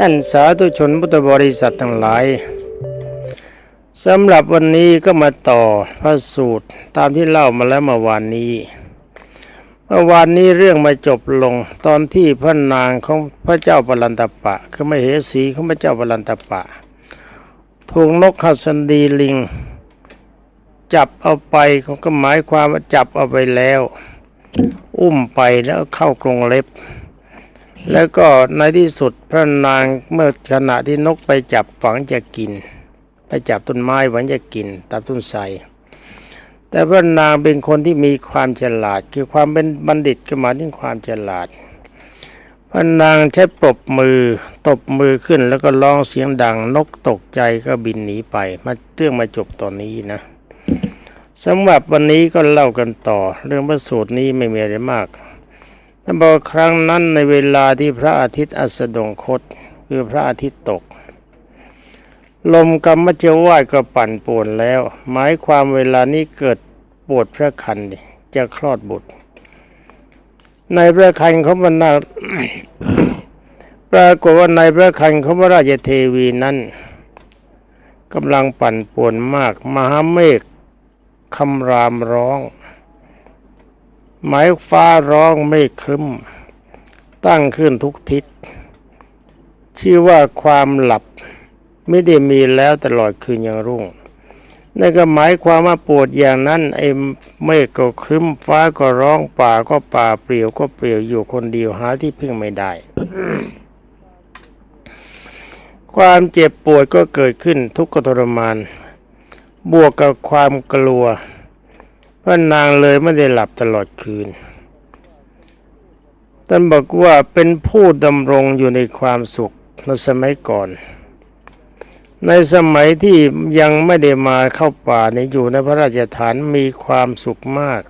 ท่านสาธุชนพุทธบริษัททั้งหลายสำหรับวันนี้ก็มาต่อพระสูตรตามที่เล่ามาแล้วเมื่อวานนี้ เมื่อวานนี้เรื่องมาจบลงตอนที่พระนางของพระเจ้าปรันตปะ คือมเหสีของพระเจ้าปรันตปะถูกนกขัสันดีลิง จับเอาไปเขาก็หมายความว่าจับเอาไปแล้ว อุ้มไปแล้วเข้ากรงเล็บ แล้วก็ในที่สุดพระนางเมื่อขณะที่นกไปจับฝังจะกิน ไปจับต้นไม้หวังจะกินตามต้นไทรแต่พระนางเป็นคนที่มีความฉลาด คือความเป็นบัณฑิตก็หมายถึงความฉลาดพระนางใช้ปรบมือตบมือขึ้นแล้วก็ร้องเสียงดังนกตกใจก็บินหนีไป มาเรื่องมาจบตอนนี้นะสำหรับวันนี้ก็เล่ากันต่อ เรื่องพระสูตรนี้ไม่มีอะไรมาก ท่านบอกครั้งนั้นในเวลาที่พระอาทิตย์อัสดงคตคือพระอาทิตย์ตก ลมกรรมเจวายก็ปั่นป่วนแล้ว หมายความเวลานี้เกิดปวดพระคันจะคลอดบุตร ในพระคันเของพระนาปรากฏว่าในพระคันเของพระราชเทวีนั้นกำลังปั่นป่วนมาก มหาเมฆคำรามร้อง หมายฟ้าร้องไม่ครึ้ม ตั้งขึ้นทุกทิศ ชื่อว่าความหลับ ไม่ได้มีแล้วตลอดคืนยังรุ่งนั่นก็หมายความว่าปวดอย่างนั้นไอ้เมฆก็ครึ้มฟ้าก็ร้องป่าก็ป่าเปลี่ยวก็เปลี่ยวอยู่คนเดียวหาที่พึ่งไม่ได้ ความเจ็บปวดก็เกิดขึ้นทุกขทรมาน บวกกับความกลัว พระนางเลยไม่ได้หลับตลอดคืน ท่านบอกว่าเป็นผู้ดำรงอยู่ในความสุขในสมัยก่อน ในสมัยที่ยังไม่ได้มาเข้าป่าในอยู่ในพระราชฐานมีความสุขมาก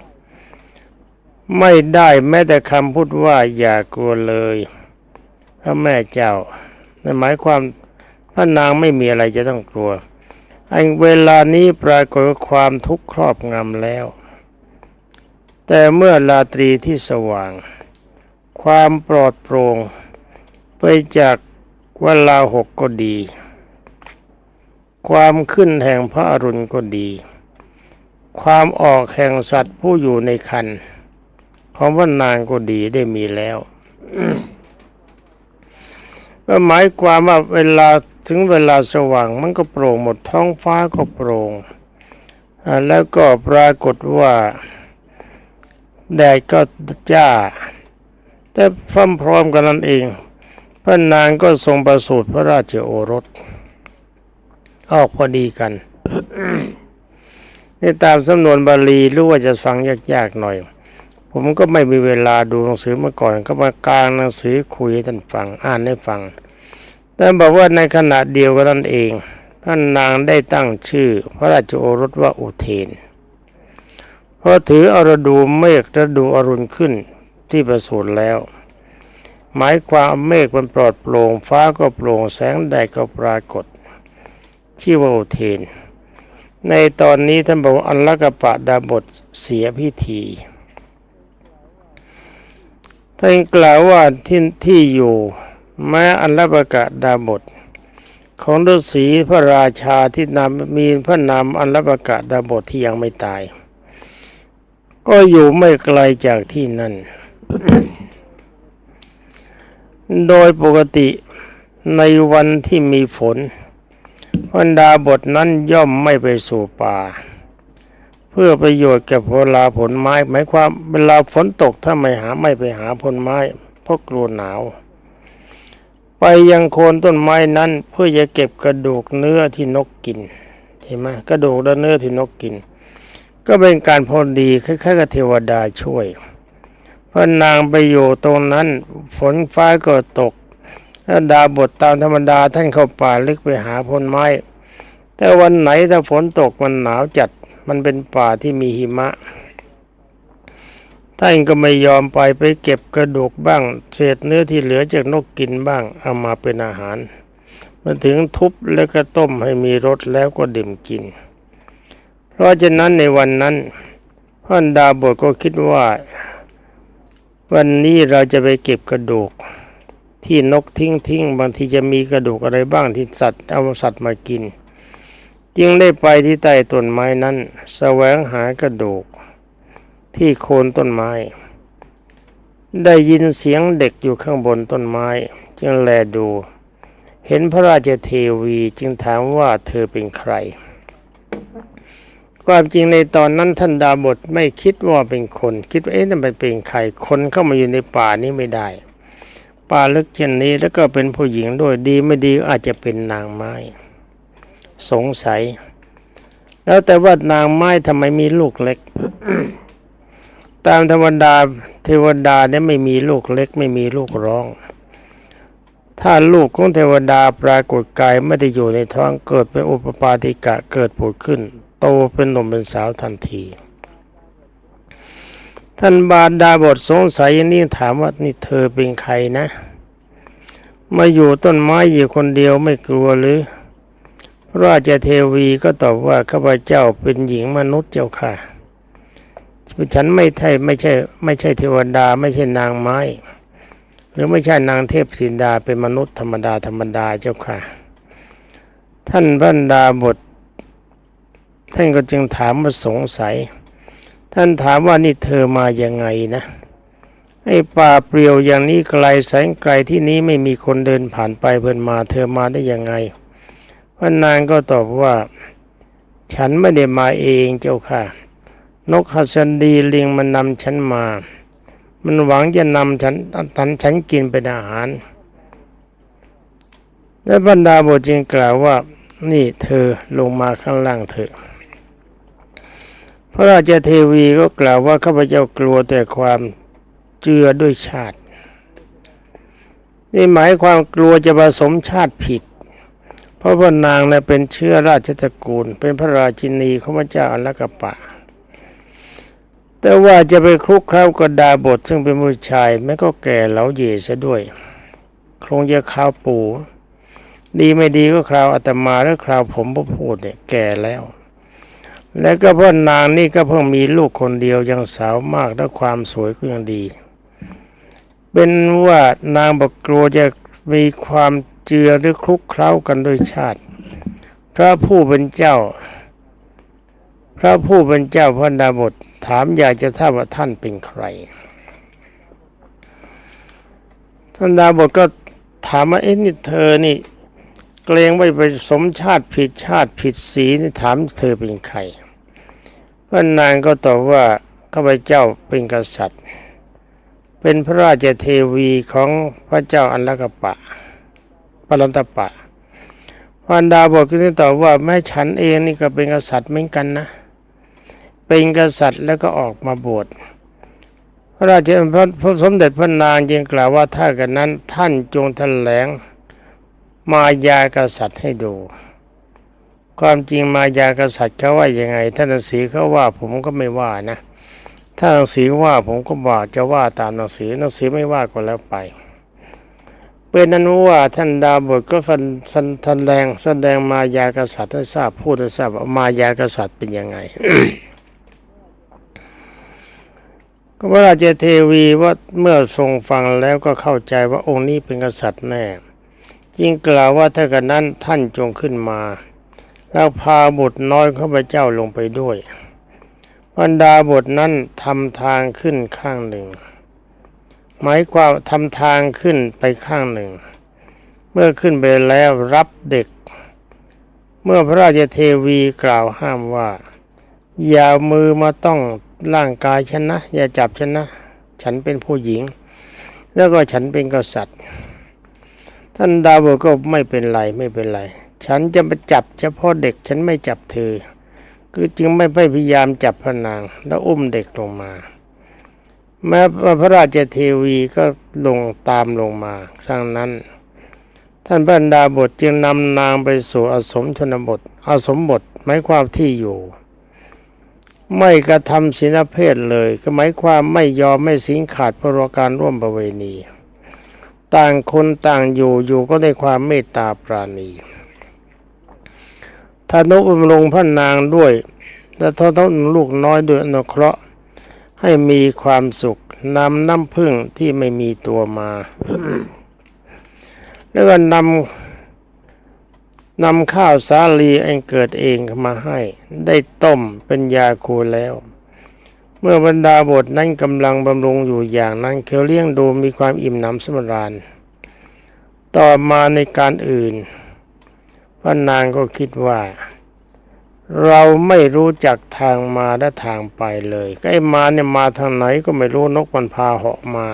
ไม่ได้แม้แต่คำพูดว่าอย่ากลัวเลย พระแม่เจ้านั่นหมายความพระนางไม่มีอะไรจะต้องกลัวอันเวลานี้ปรากฏว่าความทุกข์ครอบงำแล้ว แต่เมื่อราตรีที่สว่าง ความปลอดโปร่งไปจากเวลาหกก็ดี ความขึ้นแห่งพระอรุณก็ดี ความออกแห่งสัตว์ผู้อยู่ในคันของพระนางก็ดีได้มีแล้วก็หมายความว่าเวลาถึงเวลาสว่างมันก็โปร่งหมดท้องฟ้าก็โปร่งแล้วก็ปรากฏว่า แดดก็จ้า แต่พร้อมๆกันนั้นเอง พระนางก็ทรงประสูติพระราชโอรส ออกพอดีกันนี่ตามสำนวนบาลีรู้ว่าจะฟังยากๆหน่อย ผมก็ไม่มีเวลาดูหนังสือมาก่อน ก็มากลางหนังสือคุยให้ท่านฟังอ่านให้ฟัง แต่บอกว่าในขณะเดียวกันนั่นเองท่านนางได้ตั้งชื่อ พระราชโอรสว่าอุเทน ราะถืออรดูเมฆฤดูอรุณขึ้นที่ประสูติแล้ว หมายความเมฆมันปลอดโปร่งฟ้าก็โปร่งแสงแดดก็ปรากฏชื่อว่าอุเทน ในตอนนี้ท่านบอกอัลลกปะดาบทเสียพิธีท่านกล่าวว่าที่ที่อยู่แม้อัลลประกาศดาบท ของฤาษีพระราชาที่นำมีพระนามอัลลประกาศดาบทที่ยังไม่ตาย ก็อยู่ไม่ไกลจากที่นั่น โดยปกติในวันที่มีฝนบรรดาบทนั้นย่อมไม่ไปสู่ป่า เพื่อประโยชน์แก่เวลาผลไม้หมายความเวลาฝนตกถ้าไม่หาไม่ไปหาผลไม้เพราะกลัวหนาว ไปยังโคนต้นไม้นั้นเพื่อจะเก็บกระดูกเนื้อที่นกกินเห็นไหมกระดูกและเนื้อที่นกกิน ก็เป็นการพอดีคล้ายๆกับเทวดาช่วยพระนางไปอยู่ตรงนั้นฝนฟ้าก็ตกถ้าดาบทตามธรรมดาท่านเข้าป่าลึกไปหาผลไม้ แต่วันไหนถ้าฝนตกมันหนาวจัด มันเป็นป่าที่มีหิมะ ท่านก็ไม่ยอมไปไปเก็บกระดูกบ้าง เศษเนื้อที่เหลือจากนกกินบ้าง เอามาเป็นอาหาร มาถึงทุบแล้วก็ต้มให้มีรสแล้วก็ดื่มกิน เพราะฉะนั้นในวันนั้นพ่อนดาบทก็คิดว่า วันนี้เราจะไปเก็บกระดูก ที่นกทิ้งทิ้งบางทีจะมีกระดูกอะไรบ้างที่สัตว์เอาสัตว์มากิน จึงได้ไปที่ใต้ต้นไม้นั้นแสวงหากระดูก ที่โคนต้นไม้ ได้ยินเสียงเด็กอยู่ข้างบนต้นไม้ จึงแลดู เห็นพระราชเทวีจึงถามว่าเธอเป็นใคร ความจริงในตอนนั้นท่านดาบทไม่คิดว่าเป็นคน คิดว่าเอ๊ะนั่นเป็นใครคนเข้ามาอยู่ในป่านี้ไม่ได้ ป่าลึกเช่นนี้แล้วก็เป็นผู้หญิงด้วยดีไม่ดีอาจจะเป็นนางไม้ สงสัย แล้วแต่ว่านางไม้ทำไมมีลูกเล็ก ตามธรรมดาเทวดาเนี่ยไม่มีลูกเล็ก ไม่มีลูกร้อง ถ้าลูกของเทวดาปรากฏกายไม่ได้อยู่ในท้องเกิดเป็นอุปปาติกะเกิดผุดขึ้น โตเป็นหนุ่มเป็นสาวทันที ท่านบาดาบทสงสัยอย่างนี้ถามว่านี่เธอเป็นใครนะ มาอยู่ต้นไม้อยู่คนเดียวไม่กลัวหรือ ราชเทวีก็ตอบว่าข้าพเจ้าเป็นหญิงมนุษย์เจ้าค่ะ ฉันไม่ใช่ไม่ใช่ไม่ใช่เทวดาไม่ใช่นางไม้ หรือไม่ใช่นางเทพสินดาเป็นมนุษย์ธรรมดาธรรมดาเจ้าค่ะ ท่านบรรดาบท ท่านก็จึงถามมาสงสัย ท่านถามว่านี่เธอมายังไงนะไอ้ป่าเปลี่ยวอย่างนี้ไกลแสนไกลที่นี้ไม่มีคนเดินผ่านไปเพิ่นมาเธอมาได้ยังไงพระนางก็ตอบว่า ฉันไม่ได้มาเองเจ้าค่ะ นกหัสดีลิงมันนำฉันมา มันหวังจะนำฉันทันฉันกินเป็นอาหาร และบรรดาบทจึงกล่าวว่า นี่เธอลงมาข้างล่างเถอะ ระราชเทวีก็กล่าวว่าข้าพเจ้ากลัวแต่ความเจือด้วยชาติ นี่หมายความกลัวจะผสมชาติผิด เพราะว่านางเนี่ยเป็นเชื้อราชตระกูล เป็นพระราชินีของพระเจ้าอัลกปะ แต่ว่าจะไปคลุกเคล้ากับดาบทซึ่งเป็นผู้ชายแม้ก็แก่เหลาเย่ซะด้วยคงจะคราวปู่ดีไม่ดีก็คราวอาตมาและคราวผมผู้พูดเนี่ยแก่แล้ว และก็พ่อนางนี่ก็เพิ่งมีลูกคนเดียวยังสาวมากและความสวยก็ยังดี เป็นว่านางบอกกลัวจะมีความเจือหรือคลุกเคล้ากันโดยชาติ พระผู้เป็นเจ้า พระผู้เป็นเจ้าพระดาบทถามอยากจะทราบว่าท่านเป็นใครท่านดาบทก็ถามว่าเอ๊ะนี่เธอนี่เกรงไว้ไปสมชาติผิดชาติผิดสีนี่ถามเธอเป็นใคร พระนางก็ตอบว่าข้าพเจ้าเป็นกษัตริย์ เป็นพระราชเทวีของพระเจ้าอันลกปะปรันตปะพันดาบอกขึ้นตอบว่าแม่ฉันเองนี่ก็เป็นกษัตริย์เหมือนกันนะ เป็นกษัตริย์แล้วก็ออกมาบวชพระราชพระพระสมเด็จพระนางยังกล่าวว่าถ้ากันนั้นท่านจงแถลงมายากษัตริย์ให้ดู ความจริงมายากษัตริย์เขาว่ายังไง ท่านนังสือเขาว่าผมก็ไม่ว่านะถ้าหนังสือว่าผมก็บอกจะว่าตามหนังสือหนังสือไม่ว่าก็แล้วไป เป็นนั้นว่าท่านดาบทก็ฟันฟันทันแสดงแสดงมายากษัตริย์ให้ทราบพูดให้ทราบว่ามายากษัตริย์เป็นยังไงก็พระราชเทวีว่าเมื่อทรงฟังแล้วก็เข้าใจว่าองค์นี้เป็นกษัตริย์แน่จึงกล่าวว่าถ้ากันนั้นท่านจงขึ้นมา แล้วพาบุตรน้อยข้าพเจ้าลงไปด้วย บรรดาบทนั้นทำทางขึ้นข้างหนึ่ง หมายความทำทางขึ้นไปข้างหนึ่ง เมื่อขึ้นไปแล้วรับเด็ก เมื่อพระราชเทวีกล่าวห้ามว่า อย่ามือมาต้องร่างกายฉันนะ อย่าจับฉันนะ ฉันเป็นผู้หญิง แล้วก็ฉันเป็นกษัตริย์ ท่านดาวบก็ไม่เป็นไรไม่เป็นไร ฉันจะมาจับเฉพาะเด็กฉันไม่จับเธอ คือจึงไม่พยายามจับพระนาง แล้วอุ้มเด็กลงมาแม้พระราชเทวีก็ลงตามลงมา ครั้งนั้น ท่านบรรดาบทจึงนำนางไปสู่อสมชนบท อสมบทหมายความที่อยู่ ไม่กระทำศีลเพศเลย ก็หมายความไม่ยอมไม่สิงขาดเพราะการร่วมประเวณี ต่างคนต่างอยู่อยู่ก็ได้ความเมตตาปราณี ทานุบำรุงพระนางด้วย และทอทลูกน้อยด้วยอนุเคราะห์ ให้มีความสุขนำน้ำพึ่งที่ไม่มีตัวมา แล้วก็นำนำข้าวสาลีอันเกิดเองมาให้ ได้ต้มเป็นยาคูแล้ว เมื่อบรรดาบทนั้นกำลังบำรุงอยู่อย่างนั้นเขาเลี้ยงดูมีความอิ่มหนำสำราญ ต่อมาในการอื่น พระนางก็คิดว่า เราไม่รู้จักทางมาและทางไปเลยไอ้มาเนี่ยมาทางไหนก็ไม่รู้นกมันพาเหาะมา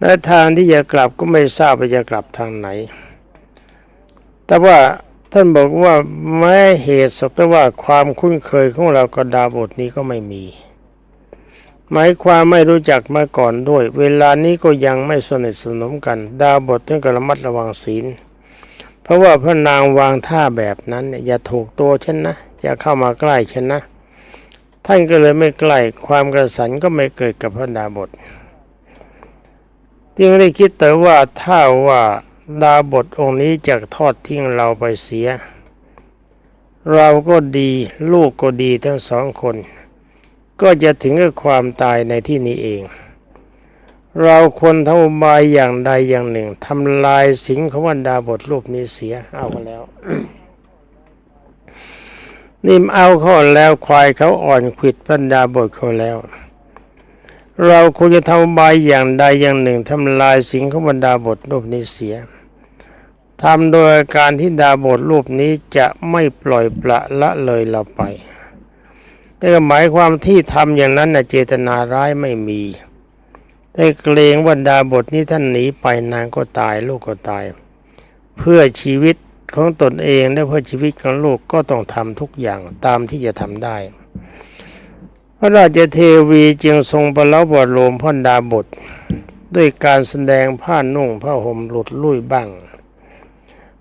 และทางที่จะกลับก็ไม่ทราบว่าจะกลับทางไหน แต่ว่าท่านบอกว่าแม้เหตุสักแต่ว่าความคุ้นเคยของเรากับดาบทนี้ก็ไม่มี หมายความไม่รู้จักมาก่อนด้วย เวลานี้ก็ยังไม่สนิทสนมกัน ดาบทต้องกระมัดระวังศีล ราะว่าพระนางวางท่าแบบนั้นเนี่ยอย่าถูกตัวฉันนะอย่าเข้ามาใกล้ฉันนะ ท่านก็เลยไม่ใกล้ความกระสันก็ไม่เกิดกับพระดาบทจึงได้คิดแต่ว่าถ้าว่าดาบทองค์นี้จะทอดทิ้งเราไปเสีย เราก็ดีลูกก็ดีทั้งสองคน ก็จะถึงกับความตายในที่นี้เอง เราควรทำอุบายอย่างใดอย่างหนึ่งทำลายสิงขวันดาบทรูปนี้เสียเอากันแล้วนิ่มเอาเขาแล้วควายเขาอ่อนขิดพันดาบทเขาแล้ว เราควรจะทำบายอย่างใดอย่างหนึ่งทำลายสิงของบรรดาบทรูปนี้เสียทำโดยการที่ดาบทรูปนี้จะไม่ปล่อยปละละเลยเราไปแต่นหมายความที่ทำอย่างนั้นนะเจตนาร้ายไม่มี แต่เกรงว่าดาบทนี้ท่านหนีไปนางก็ตายลูกก็ตาย เพื่อชีวิตของตนเองและเพื่อชีวิตของลูกก็ต้องทำทุกอย่างตามที่จะทำได้ พระราชเทวีจึงทรงประลบวโรมพ่อดาบท ด้วยการแสดงผ้านุ่งผ้าห่มหลุดลุ่ยบ้าง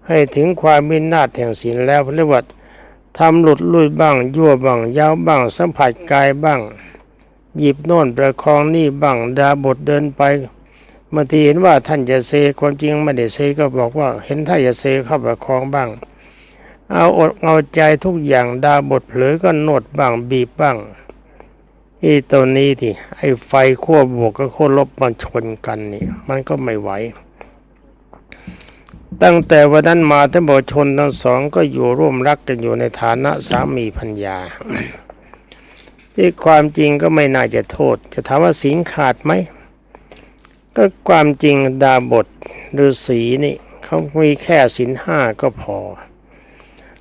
ให้ถึงความมินาศแห่งศีลแล้วเรียกว่าทำหลุดลุ่ยบ้าง ยั่วบ้างยาวบ้าง สัมผัสกายบ้าง หยิบโน่นประคองนี่บ้างดาบทเดินไปบางทีเห็นว่าท่านจะเซความจริงไม่ได้เซก็บอกว่าเห็นท่านจะเซเข้าประคองบ้าง เอาอดเอาใจทุกอย่างดาบทเผลอก็นวดบ้างบีบบ้างไอ้ตัวนี้ที่ไอ้ไฟขั้วบวกกับขั้วลบมันชนกันนี่มันก็ไม่ไหวตั้งแต่วันนั้นมาทั้งบทชนทั้งสองก็อยู่ร่วมรักกันอยู่ในฐานะสามีพัญญา ที่ความจริงก็ไม่น่าจะโทษ จะถามว่าสิงขาดไหมก็ความจริงดาบทฤาษีนี่เขามีแค่สินห้าก็พอ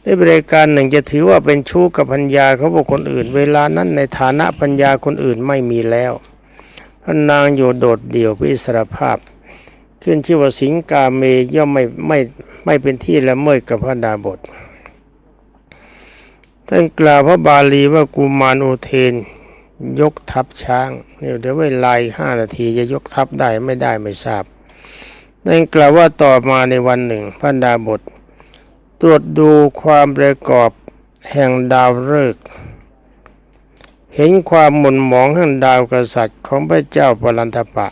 ในบริการหนึ่งจะถือว่าเป็นชู้กับพัญญาเขาบอกคนอื่น เวลานั้นในฐานะพัญญาคนอื่นไม่มีแล้วพนางอยู่โดดเดี่ยวพิสรภาพ ขึ้นชื่อว่าสิงกาเมย่อมไม่ไม่ไม่เป็นที่ละเมิดกับพระดาบท ท่านกล่าวพระบาลีว่ากุมารโอเทน ยกทัพช้างเนี่ยเดี๋ยวเวลาอีกห้านาทีจะยกทัพได้ไม่ได้ไม่ทราบนั่นกล่าวว่าต่อมาในวันหนึ่งพระดาบท ตรวจดูความประกอบแห่งดาวฤกษ์เห็นความหมุนหมองแห่งดาวกษัตริย์ของพระเจ้าปรันทปะ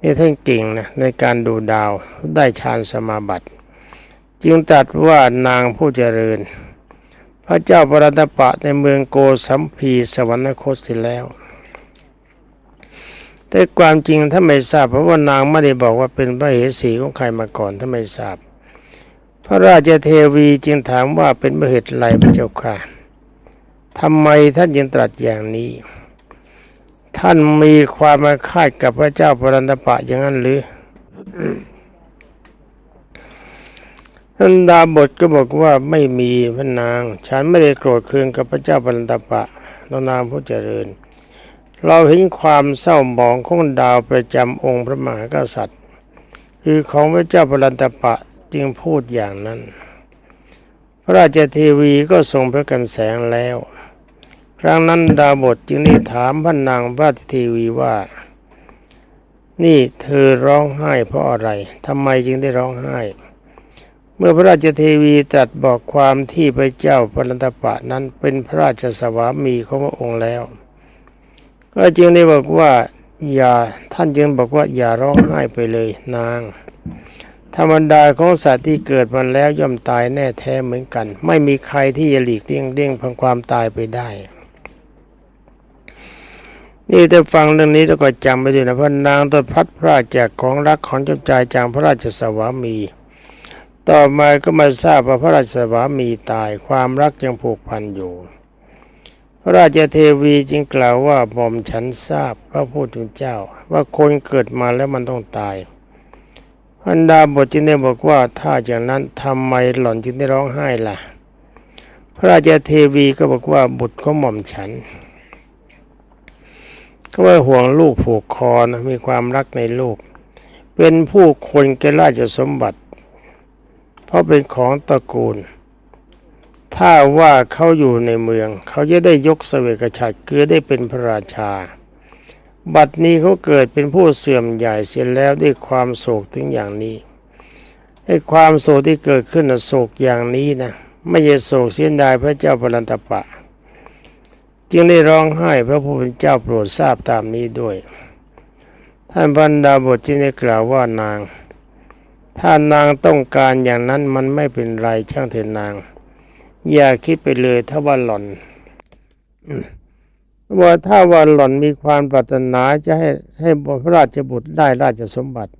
นี่ท่านเก่งนะในการดูดาวได้ฌานสมาบัติ จึงตัดว่านางผู้เจริญ ระเจ้าปรันตปะในเมืองโกสัมพีสวรรคตเสิแล้ว แต่ความจริงถ้าไม่ทราบ เพราะว่านางไม่ได้บอกว่าเป็นพระเหสีของใครมาก่อนถ้าไม่ทราบ พระราชเทวีจึงถามว่าเป็นเหตุไรพระเจ้าค่ะทำไมท่านยังตรัสอย่างนี้ ท่านมีความมาคาดกับพระเจ้าปรันตปะอย่างนั้นหรือ ท่านดาบทก็บอกว่าไม่มีพระนาง ฉันไม่ได้โกรธเคืองกับพระเจ้าปันตปะนนามผู้เจริญ เราเห็นความเศร้าหมองของดาวประจำองค์พระมหากษัตริย์ คือของพระเจ้าปันตปะจึงพูดอย่างนั้น พระราชเทวีก็ทรงพระกันแสงแล้ว ครั้งนั้นดาบทจึงได้ถามพระนางพระเทวีว่า นี่เธอร้องไห้เพราะอะไรทำไมจึงได้ร้องไห้ มื่อพระราชเทวีตรัสบอกความที่พระเจ้าปรันตปะนั้นเป็นพระราชสวามีของพระองค์แล้ว ก็จึงได้บอกว่า อย่าท่านจึงบอกว่าอย่าร้องไห้ไปเลยนางธรรมดาของสัตว์ที่เกิดมาแล้วย่อมตายแน่แท้เหมือนกัน ไม่มีใครที่จะหลีกเลี่ยงเลี่ยงพังความตายไปได้ นี่ถ้าฟังเรื่องนี้แล้วก็จำไปด้วยนะพระนางต้องพลัดพรากจากของรักของเจ้าชายจากพระราชสวามี ต่อมาก็มาทราบว่าพระราชสวามีตายความรักยังผูกพันอยู่ พระราชเทวีจึงกล่าวว่าหม่อมฉันทราบพระผู้เป็นเจ้า ว่าคนเกิดมาแล้วมันต้องตายพันดาบทจึงได้บอกว่าถ้าอย่างนั้นทำไมหล่อนจึงได้ร้องไห้ล่ะ พระราชเทวีก็บอกว่าบุตรของหม่อมฉัน ก็ว่าห่วงลูกผูกคอนะมีความรักในลูก เป็นผู้คนแก่ราชสมบัติ ราะเป็นของตระกูล ถ้าว่าเขาอยู่ในเมือง เขาจะได้ยกเสวกฉัตรคือได้เป็นพระราชา บัดนี้เขาเกิดเป็นผู้เสื่อมใหญ่เสียแล้วด้วยความโศกถึงอย่างนี้ไอ้ความโศกที่เกิดขึ้นโศกอย่างนี้นะไม่ใช่โศกเสียดายพระเจ้าพลันตปะ จึงได้ร้องไห้พระผู้เป็นเจ้าโปรดทราบตามนี้ด้วย ท่านบรรดาบทจึงได้กล่าวว่านาง ถ้านางต้องการอย่างนั้นมันไม่เป็นไรช่างเถิดนาง อย่าคิดไปเลยถ้าว่าหล่อนว่าถ้าว่าหล่อนมีความปรารถนาจะให้ให้พระราชบุตรได้ราชสมบัติ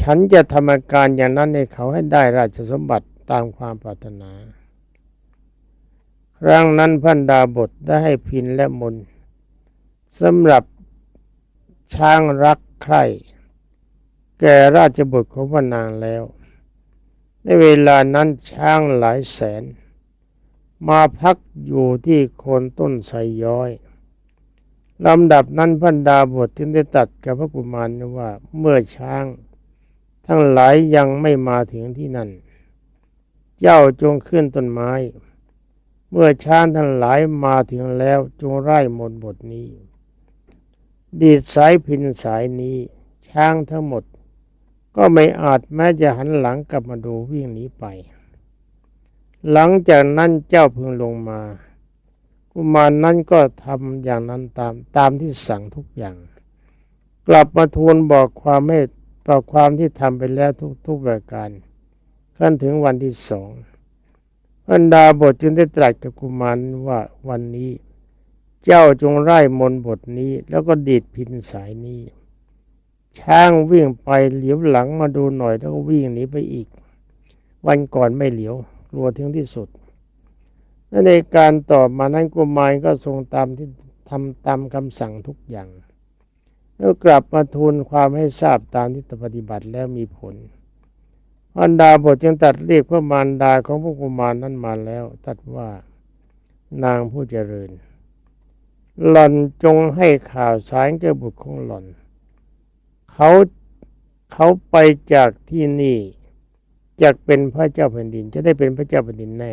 ฉันจะทำการอย่างนั้นให้เขาให้ได้ราชสมบัติตามความปรารถนาครั้งนั้นพันดาบทได้ให้พินและมนสำหรับช้างรักใคร่ แก่ราชบุตรของพระนางแล้ว ในเวลานั้นช้างหลายแสน มาพักอยู่ที่โคนต้นไทรย้อยลำดับนั้นพันดาบทจึงได้ตัดกับพระกุมารว่าเมื่อช้าง ทั้งหลายยังไม่มาถึงที่นั่น เจ้าจงขึ้นต้นไม้ เมื่อช้างทั้งหลายมาถึงแล้วจงไล่มนบทนี้ ดีดสายพินสายนี้ ช้างทั้งหมด ก็ไม่อาจแม้จะหันหลังกลับมาดูวิ่งหนีไป หลังจากนั้นเจ้าพึงลงมากุมารนั้นก็ทำอย่างนั้นตามตามที่สั่งทุกอย่าง กลับมาทูลบอกความไม่บอกความที่ทำไปแล้วทุกทุกประการขั้นถึงวันที่สองบรรดาบทจึงได้ตรัสกับกุมารว่าวันนี้ เจ้าจงไล่มนบทนี้แล้วก็ดีดพินสายนี้ ช้างวิ่งไปเหลียวหลังมาดูหน่อยแล้วก็วิ่งหนีไปอีก วันก่อนไม่เหลียวกลัวถึงที่สุดและในการต่อมานั้นกุมารก็ทรงตามที่ทำตามคำสั่งทุกอย่าง แล้วกลับมาทูลความให้ทราบตามที่ปฏิบัติแล้วมีผลอันดาบทจึงตัดเรียกพระมารดาของพระกุมารนั้นมาแล้ว ตัดว่านางผู้เจริญ หล่อนจงให้ข่าวสารแก่บุตรของหล่อน เขาเขาไปจากที่นี่จากเป็นพระเจ้าแผ่นดิน จะได้เป็นพระเจ้าแผ่นดินแน่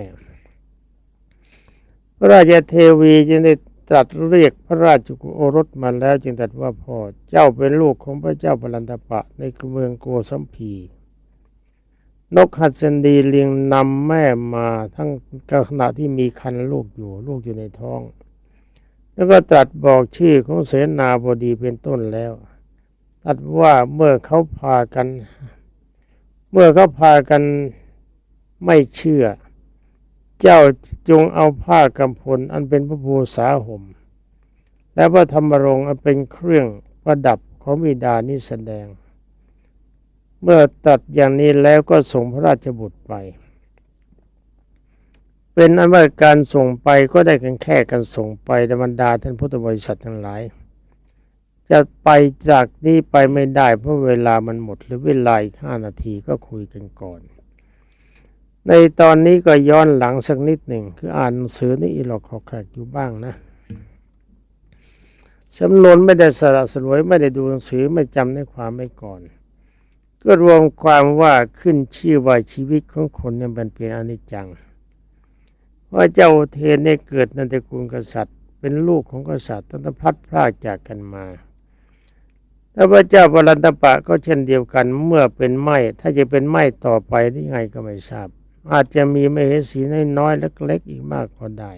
พระราชเทวีจึงได้ตรัสเรียกพระราชโอรสมาแล้ว จึงตรัสว่าพ่อเจ้าเป็นลูกของพระเจ้าพลันตปะในเมืองโกสัมพีนกหัดสันดีเลียงนำแม่มาทั้งขณะที่มีคันลูกอยู่ลูกอยู่ในท้อง แล้วก็ตรัสบอกชื่อของเสนาบดีเป็นต้นแล้ว ตรัสว่าเมื่อเขาพากัน เมื่อเขาพากันไม่เชื่อ เจ้าจงเอาผ้ากำพลอันเป็นพระภูษาห่มและพระธรรมรงค์อันเป็นเครื่องประดับของบิดานี้แสดง เมื่อตัดอย่างนี้แล้วก็ส่งพระราชบุตรไป เป็นอันว่าการส่งไปก็ได้กันแค่การส่งไปในบรรดาท่านพุทธบริษัททั้งหลาย จะไปจากนี้ไปไม่ได้เพราะเวลามันหมดหรือเวลาอีกห้านาทีก็คุยกันก่อน ในตอนนี้ก็ย้อนหลังสักนิดหนึ่งคืออ่านหนังสือนี่อีหลอกขอแขกอยู่บ้างนะสำนวนไม่ได้สละสลวยไม่ได้ดูหนังสือไม่จำในความไม่ก่อน ก็รวมความว่าขึ้นชื่อว่าชีวิตของคนเนี่ยมันเป็นอนิจจัง ว่าเจ้าเทนเนี่ยเกิดในตระกูลกษัตริย์ เป็นลูกของกษัตริย์ตั้งแต่พัดพรากจากกันมา แล้วพระเจ้าปรันตปะก็เช่นเดียวกันเมื่อเป็นไหมถ้าจะเป็นไหมต่อไปได้ไงก็ไม่ทราบ อาจจะมีไมเหสีน้อยๆเล็ก ๆ อีกมากก็ได้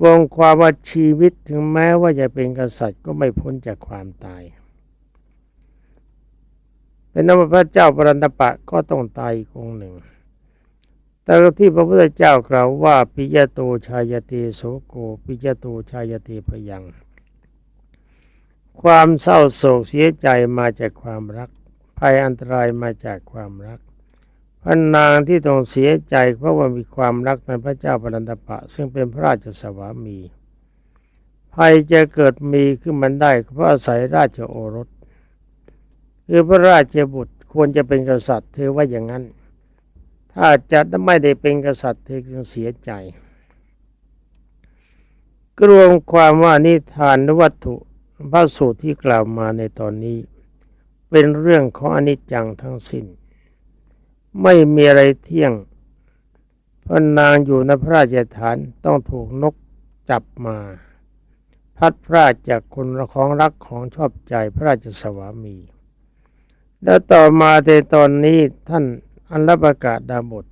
รวมความว่าชีวิตถึงแม้ว่าจะเป็นกษัตริย์ก็ไม่พ้นจากความตาย เป็นนว่าพระเจ้าปรันตปะก็ต้องตายอีกองค์หนึ่ง แต่ที่พระพุทธเจ้ากล่าวว่าปิยโตชายเตโสโกปิยโตชายเตพยัง ความเศร้าโศกเสียใจมาจากความรัก ภัยอันตรายมาจากความรักพระนางที่ต้องเสียใจเพราะว่ามีความรักในพระเจ้าปรันตปะ ซึ่งเป็นพระราชสวามี ภัยจะเกิดมีขึ้นมันได้เพราะอาศัยราชโอรสคือพระราชบุตรควรจะเป็นกษัตริย์เธอว่าอย่างนั้น ถ้าจะไม่ได้เป็นกษัตริย์เธอจึงเสียใจกรวมความว่านิทานวัตถุ พระสูตรที่กล่าวมาในตอนนี้ เป็นเรื่องของอนิจจังทั้งสิ้น ไม่มีอะไรเที่ยงพระนางอยู่ในพระราชฐานต้องถูกนกจับมา พัดพรากจากคนของรักของชอบใจพระราชสวามี แล้วต่อมาในตอนนี้ท่านอัลลประกาศดาบท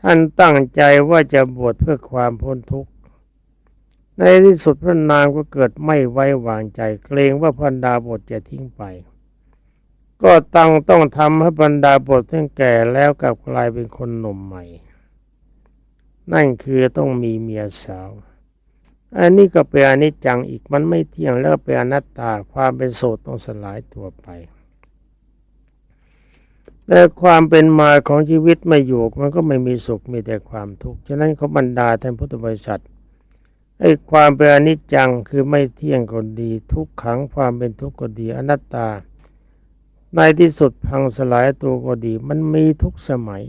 ท่านตั้งใจว่าจะบวชเพื่อความพ้นทุกข์ ในที่สุดพระนางก็เกิดไม่ไว้วางใจ เกรงว่าพันดาบทจะทิ้งไป ก็ตั้งต้องทำให้บรรดาบททั้งแก่แล้วกลับกลายเป็นคนหนุ่มใหม่ นั่นคือต้องมีเมียสาว อันนี้ก็เป็นอนิจจังอีกมันไม่เที่ยงแล้วเป็นอนัตตาความเป็นโสดต้องสลายตัวไปแต่ความเป็นมาของชีวิตไม่อยู่มันก็ไม่มีสุขมีแต่ความทุกข์ฉะนั้นเขาบรรดาท่านพุทธบริษัท ไอ้ความเป็นอนิจจังคือไม่เที่ยงก็ดี ทุกขังความเป็นทุกข์ก็ดีอนัตตา ในที่สุดพังสลายตัวก็ดี มันมีทุกสมัย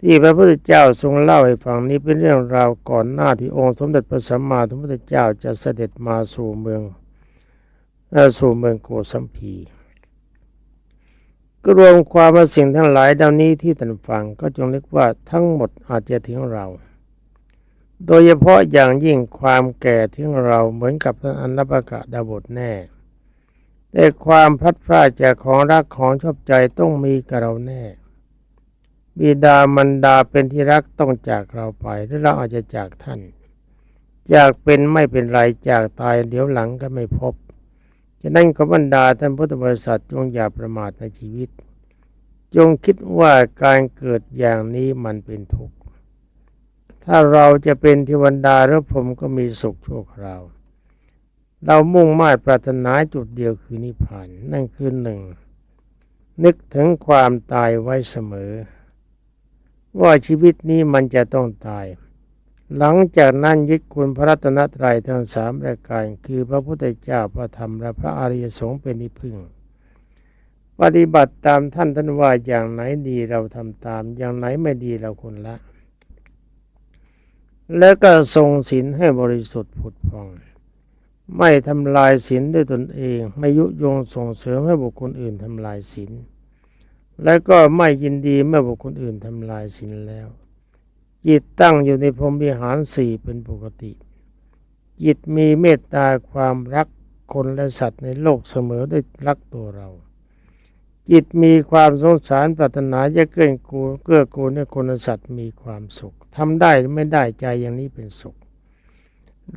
ที่พระพุทธเจ้าทรงเล่าให้ฟังนี้เป็นเรื่องราวก่อนหน้าที่องค์สมเด็จพระสัมมาสัมพุทธเจ้าจะเสด็จมาสู่เมืองสู่เมืองโกสัมพีก็รวมความว่าสิ่งทั้งหลายดังนี้ที่ท่านฟังก็จงนึกว่าทั้งหมดอาจจะถึงเรา โดยเฉพาะอย่างยิ่งความแก่ถึงเราเหมือนกับท่านอนนปกะดาบทแน่ แต่ความพัดพรากจากของรักของชอบใจต้องมีกับเราแน่ บิดามันดาเป็นที่รักต้องจากเราไปหรือเราอาจจะจากท่าน จากเป็นไม่เป็นไรจากตายเดี๋ยวหลังก็ไม่พบ ฉะนั้นขอบรรดาท่านพุทธบริษัทจงอย่าประมาทในชีวิต จงคิดว่าการเกิดอย่างนี้มันเป็นทุกข์ ถ้าเราจะเป็นเทวดาหรือผมก็มีสุขชั่วคราว เรามุ่งมา่ปรารถนาจุดเดียวคือนิพพาน นั่นคือหนึ่ง นึกถึงความตายไว้เสมอ ว่าชีวิตนี้มันจะต้องตาย หลังจากนั้นยึดคุณพระรัตนตรัยทั้งสามรายการ คือพระพุทธเจ้าพระธรรมและพระอริยสงฆ์เป็นที่พึ่งปฏิบัติตามท่านท่านว่าอย่างไหนดีเราทำตาม อย่างไหนไม่ดีเราควรละ แล้วก็ทรงศีลให้บริสุทธิ์ผุดพอง ไม่ทำลายศีลด้วยตนเอง ไม่ยุยงส่งเสริมให้บุคคลอื่นทำลายศีลและก็ไม่ยินดีเมื่อบุคคลอื่นทำลายศีลแล้ว จิตตั้งอยู่ในพรหมวิหารสี่เป็นปกติ จิตมีเมตตาความรักคนและสัตว์ในโลกเสมอด้วยรักตัวเรา จิตมีความสงสารปรารถนาจะเกื้อกูลเกื้อกูลให้คนและสัตว์มีความสุขทำได้หรือไม่ได้ใจอย่างนี้เป็นสุข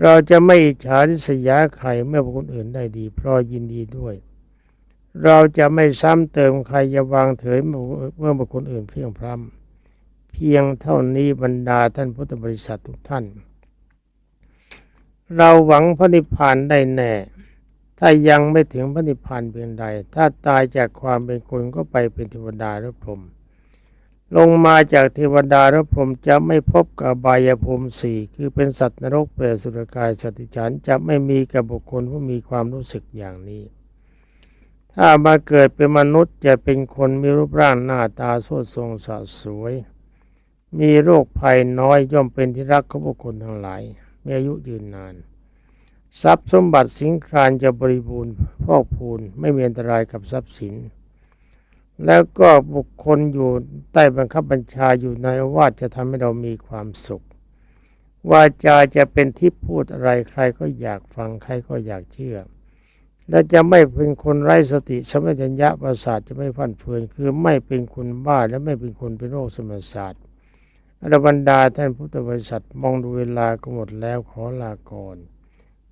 เราจะไม่อิจฉาริษยาใครเมื่อบุคคลอื่นได้ดี เพราะยินดีด้วย เราจะไม่ซ้ำเติมใครจะวางเถยเมื่อบุคคลอื่นเพียงพร้ำเพียงเท่านี้บรรดาท่านพุทธบริษัททุกท่าน เราหวังพระนิพพานได้แน่ ถ้ายังไม่ถึงพระนิพพานเพียงใด ถ้าตายจากความเป็นคนก็ไปเป็นเทวดาหรือพรหมลงมาจากเทวดาหรือพรหมจะไม่พบกับบายภูมิสี่คือเป็นสัตว์นรกเปรตสุรกายสติฉันจะไม่มีกับบุคคลผู้มีความรู้สึกอย่างนี้ ถ้ามาเกิดเป็นมนุษย์จะเป็นคนมีรูปร่างหน้าตาสดทรงสะสวย มีโรคภัยน้อยย่อมเป็นที่รักของบุคคลทั้งหลายมีอายุยืนนาน ทรัพย์สมบัติสิงครานจะบริบูรณ์พอกพูนไม่มีอันตรายกับทรัพย์สิน แล้วก็บุคคลอยู่ใต้บังคับบัญชาอยู่ในอาวาสจะทำให้เรามีความสุข วาจาจะเป็นที่พูดอะไรใครก็อยากฟังใครก็อยากเชื่อ และจะไม่เป็นคนไร้สติสมัชัญญะประสาทจะไม่ฟั่นเฟือนคือไม่เป็นคนบ้าและไม่เป็นคนเป็นโรคสมศาสตร์อรบรรดาท่านพุทธบริษัทมองดูเวลาก็หมดแล้วขอลาก่อน